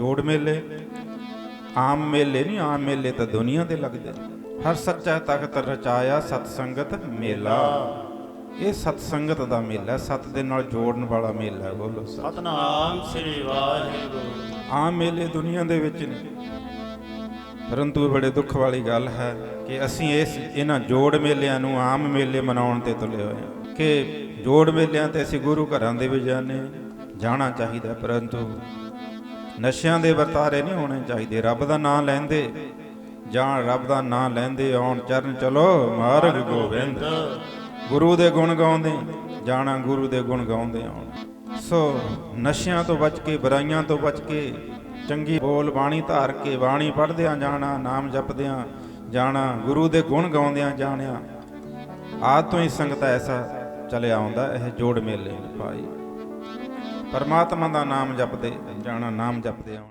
ਜੋੜ ਮੇਲੇ ਆਮ ਮੇਲੇ ਨਹੀਂ ਆਮ ਮੇਲੇ ਤਾਂ ਦੁਨੀਆ ਦੇ ਲੱਗਦੇ। ਹਰ ਸੱਚਾ ਤਖਤ ਰਚਾਇਆ ਸਤ ਸੰਗਤ ਮੇਲਾ। ਇਹ ਸਤ ਸੰਗਤ ਦਾ ਮੇਲਾ ਸਤ ਦੇ ਨਾਲ ਜੋੜਨ ਵਾਲਾ ਮੇਲਾ ਬੋਲੋ ਸਤਿ। ਸਤਨਾਮ ਸ੍ਰੀ ਵਾਹਿਗੁਰੂ। ਆਮ ਮੇਲੇ ਦੁਨੀਆ ਦੇ ਵਿੱਚ ਨੇ। ਪਰੰਤੂ ਬੜੇ ਦੁੱਖ ਵਾਲੀ ਗੱਲ ਹੈ ਕਿ ਅਸੀਂ ਇਸ ਇਹਨਾਂ ਜੋੜ ਮੇਲਿਆਂ ਨੂੰ ਆਮ ਮੇਲੇ ਮਨਾਉਣ ਤੇ ਤੁਲੇ ਹੋਏ ਹਾਂ। ਕਿ ਜੋੜ ਮੇਲਿਆਂ ਤੇ ਅਸੀਂ ਗੁਰੂ ਘਰਾਂ ਦੇ ਵਿੱਚ ਜਾਂਦੇ ਹਾਂ, ਜਾਣਾ ਚਾਹੀਦਾ ਪਰੰਤੂ ਨਸ਼ਿਆਂ ਦੇ ਵਰਤਾਰੇ ਨਹੀਂ ਹੋਣੇ ਚਾਹੀਦੇ, ਰੱਬ ਦਾ ਨਾਮ ਲੈਂਦੇ। ਜਾਣ ਰੱਬ ਦਾ ਨਾਮ ਲੈਂਦੇ, ਆਉਣ ਚਰਨ ਚਲੋ, ਮਾਰਗ ਗੋਬਿੰਦ। ਗੁਰੂ ਦੇ ਗੁਣ ਗਾਉਂਦੇ, ਜਾਣਾ ਗੁਰੂ ਦੇ ਗੁਣ ਗਾਉਂਦੇ ਆਉਣ। ਸੋ ਨਸ਼ਿਆਂ ਤੋਂ ਬਚ ਕੇ, ਬੁਰਾਈਆਂ ਤੋਂ ਬਚ ਕੇ, ਚੰਗੀ ਬੋਲ ਬਾਣੀ ਧਾਰ ਕੇ, ਬਾਣੀ ਪੜ੍ਹਦਿਆਂ ਜਾਣਾ, ਨਾਮ ਜਪਦਿਆਂ ਜਾਣਾ, ਗੁਰੂ ਦੇ ਗੁਣ ਗਾਉਂਦਿਆਂ ਜਾਣਿਆ। ਆਦ ਤੋਂ ਹੀ ਸੰਗਤ ਐਸਾ ਚਲਿਆ ਆਉਂਦਾ, ਇਹ ਜੋੜ ਮੇਲੇ ਨੇ ਭਾਈ। ਪਰਮਾਤਮਾ ਦਾ ਨਾਮ ਜਪਦੇ ਜਾਣਾ ਨਾਮ ਜਪਦੇ ਆਉਣ।